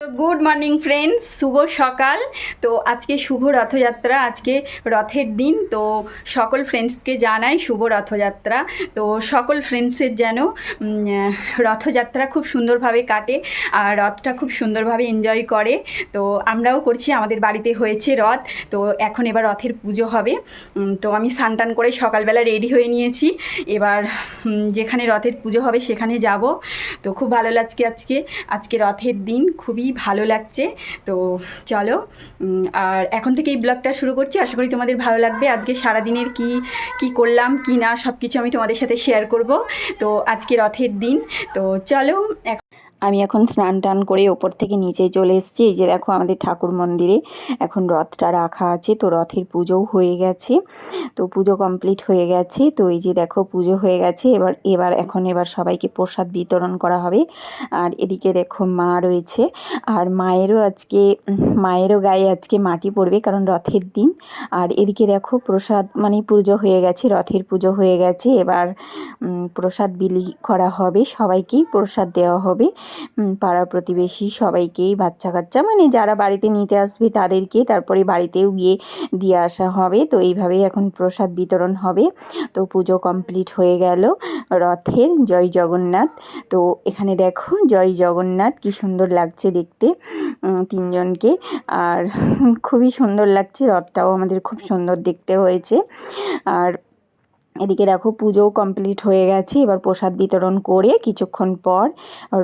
Good morning friends, শুভ সকাল। তো আজকে শুভ রথযাত্রা, আজকে রথের দিন। তো সকল ফ্রেন্ডসকে জানাই শুভ রথযাত্রা। তো সকল ফ্রেন্ডসের যেন রথযাত্রা খুব সুন্দরভাবে কাটে আর রথটা খুব সুন্দরভাবে এনজয় করে। তো আমরাও করছি, আমাদের বাড়িতে হয়েছে রথ। তো এখন এবার রথের পুজো হবে। তো আমি স্নান করে সকালবেলা রেডি হয়ে নিয়েছি। এবার যেখানে রথের পুজো হবে সেখানে যাব। তো খুব ভালো লাগছে আজকে আজকে রথের দিন। খুবই ভালো লাগছে। তো চলো আর এখন থেকে এই ব্লগটা শুরু করছি। আশা করি তোমাদের ভালো লাগবে। আজকে সারাদিনের কি কি করলাম, কি না সব কিছু আমি তোমাদের সাথে শেয়ার করব। তো আজকে রথের দিন। তো চলো আমি এখন স্নান টান করে ওপর থেকে নিচে চলে এসেছি। এই যে দেখো আমাদের ঠাকুর মন্দিরে এখন রথটা রাখা আছে, তো রথের পুজোও হয়ে গেছে। তো পুজো কমপ্লিট হয়ে গেছে। তো এই যে দেখো পুজো হয়ে গেছে। এবার এবার, এখন এবার সবাইকে প্রসাদ বিতরণ করা হবে। আর এদিকে দেখো মা রয়েছে। আর মায়েরও আজকে, মায়েরও গায়ে আজকে মাটি পড়বে কারণ রথের দিন। আর এদিকে দেখো প্রসাদ মানে পুজো হয়ে গেছে, রথের পুজো হয়ে গেছে। এবার প্রসাদ বিলি করা হবে। সবাইকেই প্রসাদ দেওয়া হবে। পাড়া প্রতিবেশী সবাইকেই বাচ্চা কাচ্চা মানে যারা বাড়িতে নিতে আসবে তাদেরকে তারপরে বাড়িতেও গিয়ে দিয়ে আসা হবে। তো এইভাবেই এখন প্রসাদ বিতরণ হবে। তো পুজো কমপ্লিট হয়ে গেল। রথের জয় জগন্নাথ। তো এখানে দেখো, জয় জগন্নাথ কি সুন্দর লাগছে দেখতে তিনজনকে। আর খুবই সুন্দর লাগছে, রথটাও আমাদের খুব সুন্দর দেখতে হয়েছে। আর এদিকে দেখো পুজোও কমপ্লিট হয়ে গেছে। এবার প্রসাদ বিতরণ করে কিছুক্ষণ পর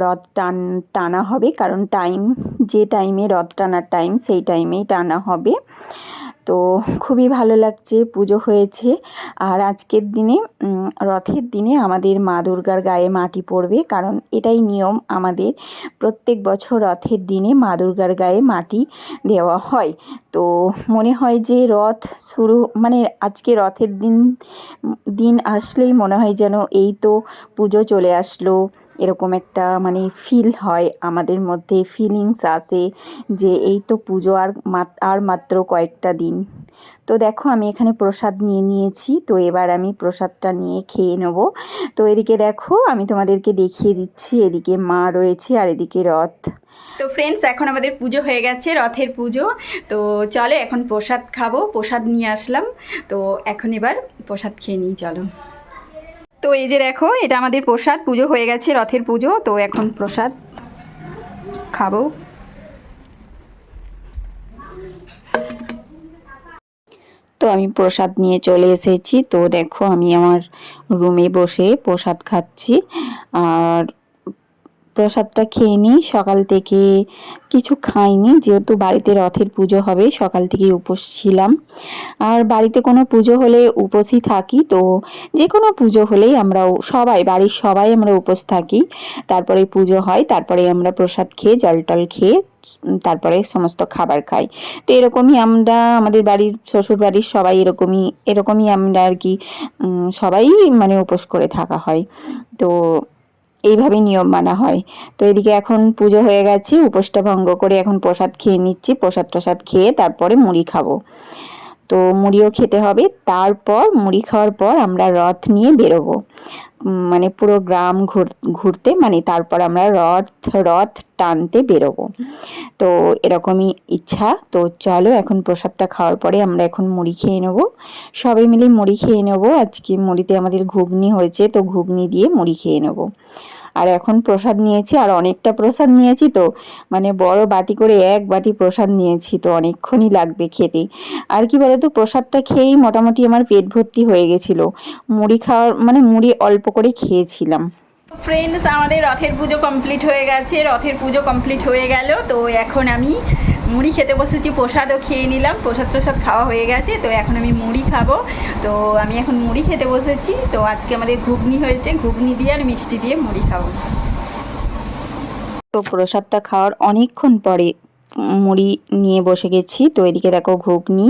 রথ টান, টানা হবে। কারণ টাইম যে টাইমে রথ টানার টাইম সেই টাইমেই টানা হবে। তো খুবই ভালো লাগছে, পুজো হয়েছে। আর আজকের দিনে রথের দিনে আমাদের মা দুর্গার গায়ে মাটি পড়বে, কারণ এটাই নিয়ম আমাদের। প্রত্যেক বছর রথের দিনে মা দুর্গার গায়ে মাটি দেওয়া হয়। তো মনে হয় যে রথ শুরু মানে আজকে রথের দিন দিন আসলেই মনে হয় যেন এই তো পুজো চলে আসলো। এরকম একটা মানে ফিল হয়, আমাদের মধ্যে ফিলিংস আসে যে এই তো পুজো আর আর মাত্র কয়েকটা দিন। তো দেখো আমি এখানে প্রসাদ নিয়ে নিয়েছি, তো এবার আমি প্রসাদটা নিয়ে খেয়ে নেব। তো এদিকে দেখো আমি তোমাদেরকে দেখিয়ে দিচ্ছি, এদিকে মা রয়েছে আর এদিকে রথ। তো ফ্রেন্ডস এখন আমাদের পুজো হয়ে গেছে, রথের পুজো। তো চলে এখন প্রসাদ খাব, প্রসাদ নিয়ে আসলাম। তো এখন এবার প্রসাদ খেয়ে নিই, চলো। তো এই যে দেখো, এটা আমাদের প্রসাদ, পুজো হয়ে গেছে, রথের পুজো, তো এখন প্রসাদ খাব। তো আমি প্রসাদ নিয়ে চলে এসেছি, তো দেখো আমি আমার রুমে বসে প্রসাদ খাচ্ছি, আর প্রসাদটা খেয়ে নিই। সকাল থেকে কিছু খাইনি, যেহেতু বাড়িতে রথের পুজো হবে, সকাল থেকেই উপোস ছিলাম। আর বাড়িতে কোনো পুজো হলে উপোসই থাকি, তো যে কোনো পুজো হলেই আমরা সবাই, বাড়ির সবাই আমরা উপোস থাকি। তারপরে পুজো হয়, তারপরে আমরা প্রসাদ খেয়ে, জল টল খেয়ে তারপরে সমস্ত খাবার খাই। তো এরকমই আমরা, আমাদের বাড়ির শ্বশুর বাড়ির সবাই এরকমই এরকমই আমরা আর কি সবাই মানে উপোস করে থাকা হয়। তো এইভাবেই নিয়ম মানা হয়। তো এদিকে এখন পুজো হয়ে গেছে, উপোসটা ভঙ্গ করে এখন প্রসাদ খেয়ে নিচ্ছি, প্রসাদ টসাদ খেয়ে তারপরে মুড়ি খাব। তো মুড়িও খেতে হবে, তারপর মুড়ি খাওয়ার পর আমরা রথ নিয়ে বেরোবো। মানে পুরো গ্রাম ঘুর- ঘুরতে মানে তারপর আমরা রথ রথ টানতে বেরোবো। তো এরকমই ইচ্ছা। তো চলো এখন প্রসাদটা খাওয়ার পরে আমরা এখন মুড়ি খেয়ে নেব। সবাই মিলে মুড়ি খেয়ে নেব। আজকে মুড়িতে আমাদের ঘুগনি হয়েছে, তো ঘুগনি দিয়ে মুড়ি খেয়ে নেব। আর এখন প্রসাদ নিয়েছি আর অনেকটা প্রসাদ নিয়েছি তো। মানে বড় বাটি করে এক বাটি প্রসাদ নিয়েছি তো অনেকক্ষণই লাগবে খেতে। আর কি বলতো, প্রসাদটা খেয়েই মোটামুটি আমার পেট ভর্তি হয়ে গেছিল। মুড়ি খাওয়ার মানে মুড়ি অল্প করে খেয়েছিলাম। ফ্রেন্ডস আমাদের রথের পুজো কমপ্লিট হয়ে গেছে। রথের পুজো কমপ্লিট হয়ে গেল। তো এখন আমি মুড়ি খেতে বসেছি, প্রসাদও খেয়ে নিলাম, প্রসাদ প্রসাদ খাওয়া হয়ে গেছে, তো এখন আমি মুড়ি খাব। তো আমি এখন মুড়ি খেতে বসেছি, তো আজকে আমাদের ঘুগনি হয়েছে, ঘুগনি দিয়ে আর মিষ্টি দিয়ে মুড়ি খাব। তো প্রসাদটা খাওয়ার অনেকক্ষণ পরে মুড়ি নিয়ে বসে গেছি, তো এদিকে দেখো ঘুগনি।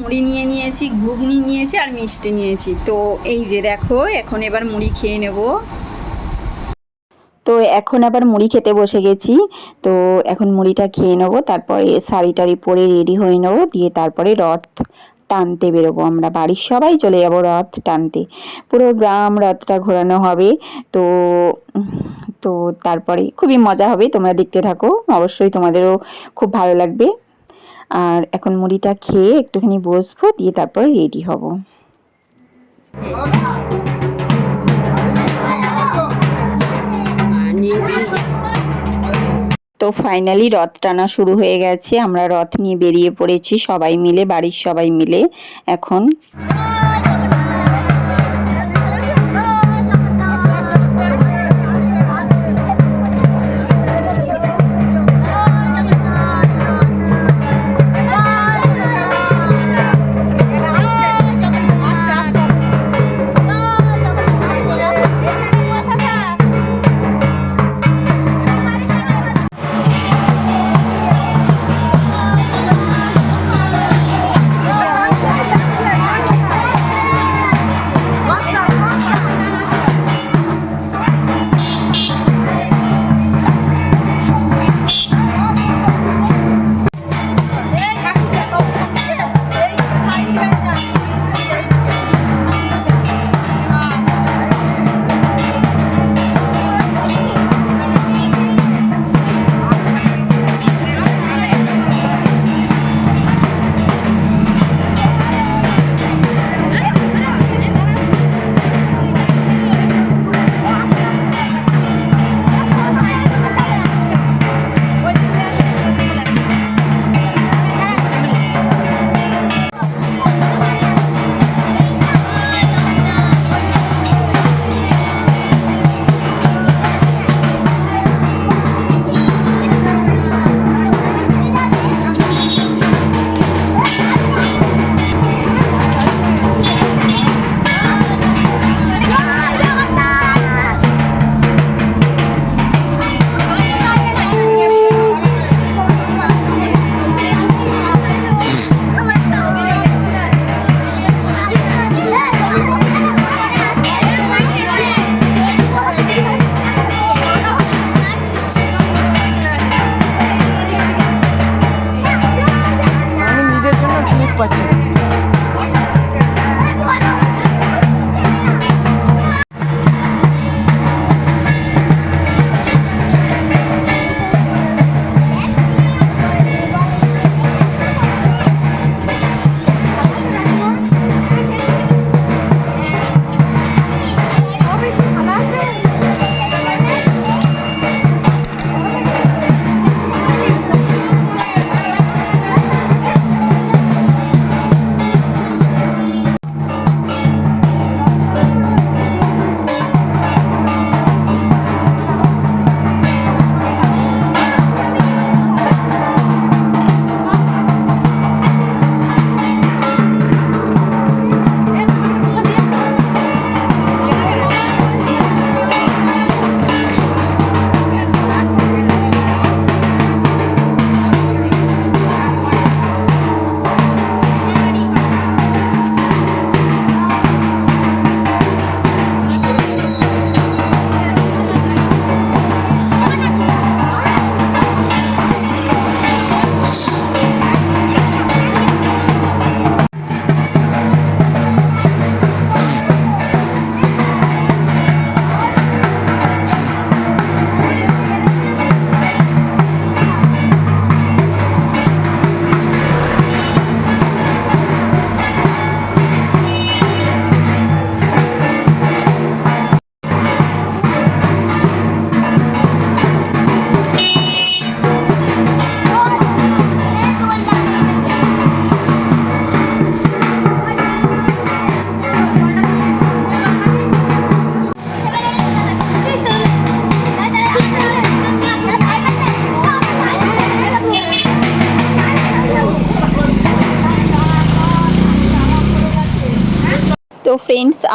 মুড়ি নিয়ে নিয়েছি, ঘুগনি নিয়েছি আর মিষ্টি নিয়েছি, তো এই যে দেখো, এখন এবার মুড়ি খেয়ে নেব। তো এখন আবার মুড়ি খেতে বসে গেছি। তো এখন মুড়িটা খেয়ে নেব, তারপরে শাড়ি টাড়ি পরে রেডি হয়ে নেব, দিয়ে তারপরে রথ টানতে বেরোবো আমরা। বাড়ির সবাই চলে যাব রথ টানতে। পুরো গ্রাম রথটা ঘোরানো হবে। তো তো তারপরে খুবই মজা হবে, তোমরা দেখতে থাকো। অবশ্যই তোমাদেরও খুব ভালো লাগবে। আর এখন মুড়িটা খেয়ে একটুখানি বসবো, দিয়ে তারপর রেডি হব। তো ফাইনালি রথ টানা শুরু হয়ে গেছে। আমরা রথ নিয়ে বেরিয়ে পড়েছি সবাই মিলে, বাড়ির সবাই মিলে। এখন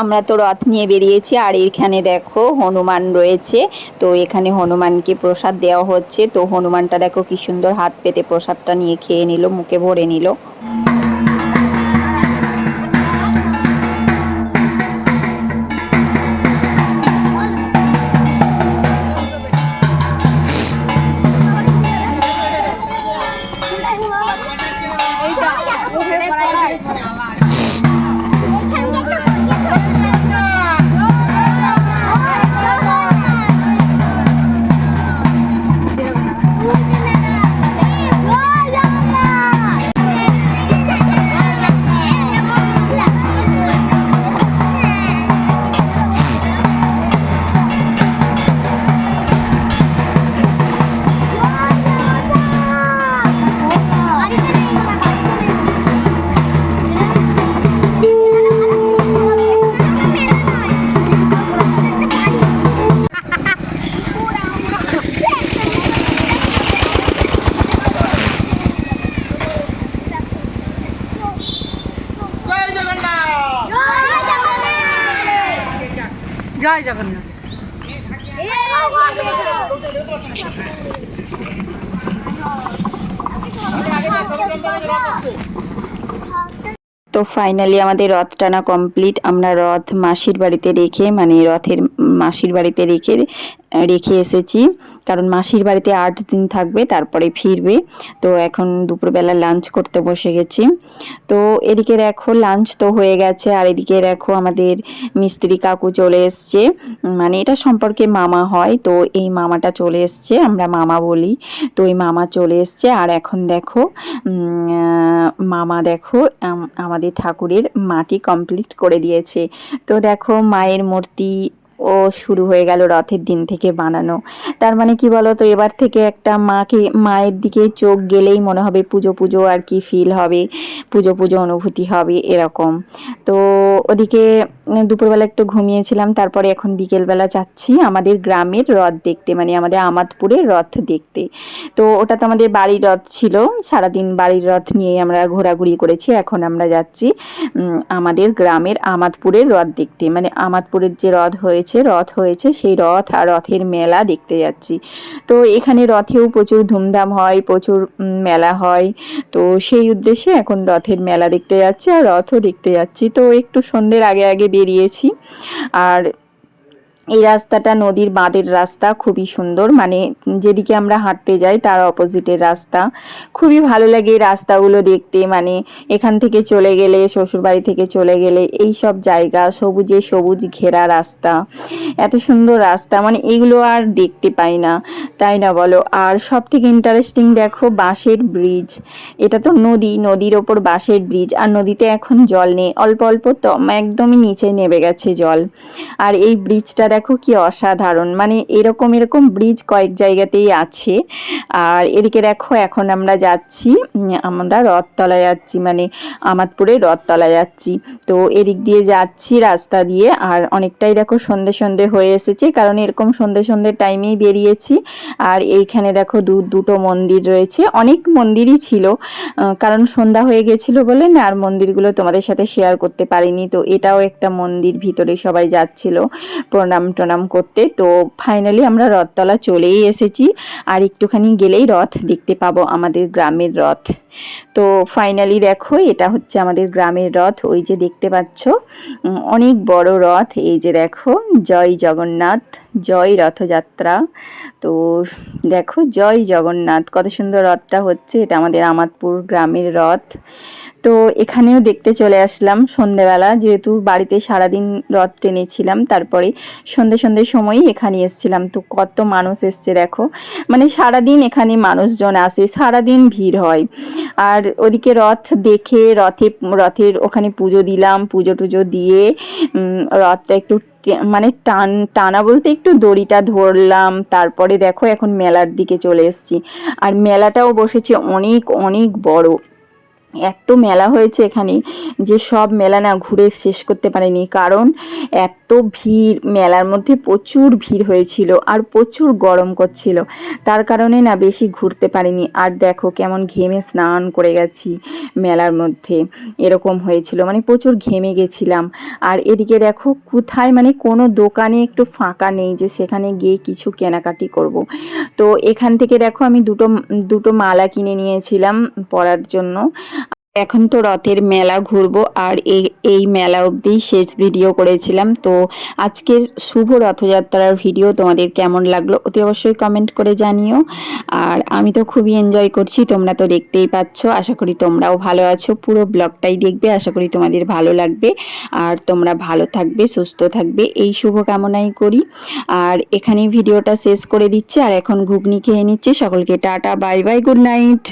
আমরা তো রথ নিয়ে বেরিয়েছি, আর এখানে দেখো হনুমান রয়েছে। তো এখানে হনুমানকে প্রসাদ দেওয়া হচ্ছে। তো হনুমানটা দেখো কি সুন্দর হাত পেতে প্রসাদটা নিয়ে খেয়ে নিল, মুখে ভরে নিল। তো ফাইনালি আমাদের রথ টানা কমপ্লিট আমরা রথ মাসির বাড়িতে রেখে মানে রথের মাসির বাড়িতে রেখে রেখে এসেছি। কারণ মাসির বাড়িতে আট দিন থাকবে, তারপরে ফিরবে। তো এখন দুপুরবেলা লাঞ্চ করতে বসে গেছি। তো এদিকে দেখো লাঞ্চ তো হয়ে গেছে, আর এদিকে দেখো আমাদের মিস্ত্রি কাকু চলে এসছে। মানে এটা সম্পর্কে মামা হয়, তো এই মামাটা চলে এসছে, আমরা মামা বলি। তো এই মামা চলে এসছে, আর এখন দেখো মামা দেখো আমাদের ঠাকুরের মাটি কমপ্লিট করে দিয়েছে। তো দেখো মায়ের মূর্তি ও শুরু হয়ে গেল রথের দিন থেকে বানানো। তার মানে কি বলো তো এবার থেকে একটা মাকে, মায়ের দিকে চোখ গেলেই মনে হবে পুজো পুজো আর কি ফিল হবে, পুজো পুজো অনুভূতি হবে এরকম। তো ওদিকে দুপুরবেলা একটু ঘুমিয়েছিলাম, তারপরে এখন বিকেলবেলা যাচ্ছি আমাদের গ্রামের রথ দেখতে মানে আমাদের আমাদপুরের রথ দেখতে। তো ওটা তো আমাদের বাড়ির রথ ছিল, সারাদিন বাড়ির রথ নিয়ে আমরা ঘোরাঘুরি করেছি, এখন আমরা যাচ্ছি আমাদের গ্রামের আমাদপুরের রথ দেখতে। মানে আমাদপুরের যে রথ হয়েছে রথ হয়েছে, সেই রথ আর রথের মেলা দেখতে যাচ্ছি। তো এখানে রথেও প্রচুর ধুমধাম হয়, প্রচুর মেলা হয়। তো সেই উদ্দেশ্যে এখন রথের মেলা দেখতে যাচ্ছি আর রথও দেখতে যাচ্ছি। তো একটু সন্ধ্যের আগে আগে বেরিয়েছি। আর এই রাস্তাটা নদীর বাঁধের রাস্তা, খুবই সুন্দর। মানে যেদিকে আমরা হাঁটতে যাই তার অপোজিটের রাস্তা। খুবই ভালো লাগে এই রাস্তাগুলো দেখতে। মানে এখান থেকে চলে গেলে, শ্বশুরবাড়ি থেকে চলে গেলে এই সব জায়গা, সবুজে সবুজ ঘেরা রাস্তা। এত সুন্দর রাস্তা। মানে এগুলো আর দেখতে পাই না। তাই না বলো? আর সব থেকে ইন্টারেস্টিং দেখো বাঁশের ব্রিজ এটা তো নদী। নদীর ওপর বাঁশের ব্রিজ আর নদীতে এখন জল নেই। অল্প অল্প তো একদমই নিচে নেমে গেছে জল। আর এই ব্রিজটা দেখো কি অসাধারণ। মানে এরকম এরকম ব্রিজ কয়েক জায়গাতেই আছে। আর এদিকে দেখো, এখন আমরা যাচ্ছি আমরা রথতলা যাচ্ছি মানে আমাদপুরে রথতলা যাচ্ছি। তো এদিক দিয়ে যাচ্ছি রাস্তা দিয়ে, আর অনেকটাই দেখো সন্ধে সন্ধে হয়ে এসেছে, কারণ এরকম সন্ধে সন্ধে টাইমেই বেরিয়েছি। আর এইখানে দেখো দু, দুটো মন্দির রয়েছে। অনেক মন্দিরই ছিল কারণ সন্ধ্যা হয়ে গেছিল বলে না, আর মন্দিরগুলো তোমাদের সাথে শেয়ার করতে পারিনি। তো এটাও একটা মন্দির ভিতরে সবাই যাচ্ছিল, প্রণাম টনাম করতে। তো ফাইনালি আমরা রথতলা চলেই এসেছি। আর একটুখানি গেলেই রথ দেখতে পাবো আমাদের গ্রামের রথ। তো ফাইনালি দেখো, এটা হচ্ছে আমাদের গ্রামের রথ। ওই যে দেখতে পাচ্ছ অনেক বড় রথ। এই যে দেখো, জয় জগন্নাথ, জয় রথযাত্রা। তো দেখো, জয় জগন্নাথ, কত সুন্দর রথটা হচ্ছে। এটা আমাদের আমাদপুর গ্রামের রথ। তো এখানেও দেখতে চলে আসলাম সন্ধেবেলা, যেহেতু বাড়িতে সারাদিন রথ টেনেছিলাম, তারপরে সন্ধে সন্ধ্যের সময়ই এখানে এসেছিলাম। তো কত মানুষ এসছে দেখো। মানে সারাদিন এখানে মানুষজন আসে, সারাদিন ভিড় হয়। আর ওদিকে রথ দেখে রথে, রথের ওখানে পুজো দিলাম, পুজো টুজো দিয়ে রথটা একটু মানে টান, টানা বলতে একটু দড়িটা ধরলাম, তারপরে দেখো এখন মেলার দিকে চলে এসেছি। আর মেলাটাও বসেছে অনেক অনেক বড়। এত মেলা হয়েছে এখানে যে সব মেলা না ঘুরে শেষ করতে পারিনি। কারণ এত ভিড়, মেলার মধ্যে প্রচুর ভিড় হয়েছিল আর প্রচুর গরম করছিল। তার কারণে না বেশি ঘুরতে পারিনি। আর দেখো কেমন ঘেমে স্নান করে গেছি মেলার মধ্যে। এরকম হয়েছিল। মানে প্রচুর ঘেমে গেছিলাম। আর এদিকে দেখো কোথায় মানে কোনো দোকানে একটু ফাঁকা নেই যে সেখানে গিয়ে কিছু কেনাকাটি করব। তো এখান থেকে দেখো আমি দুটো দুটো মালা কিনে নিয়েছিলাম পরার জন্য। এখন তো রথের মেলা ঘুরবো আর এই এই মেলা অবধি শেষ ভিডিও করেছিলাম। তো আজকের শুভ রথযাত্রার ভিডিও তোমাদের কেমন লাগল অতি অবশ্যই কমেন্ট করে জানিও। আর আমি তো খুবই এনজয় করছি, তোমরা তো দেখতেই পাচ্ছ। আশা করি তোমরাও ভালো আছো। পুরো ব্লগটাই দেখবে, আশা করি তোমাদের ভালো লাগবে। আর তোমরা ভালো থাকবে, সুস্থ থাকবে। এই শুভ কামনাই করি। আর এখানেই ভিডিওটা শেষ করে দিচ্ছি। আর এখন ঘুগনি খেয়ে নিচ্ছে। সকলকে tata bye bye good night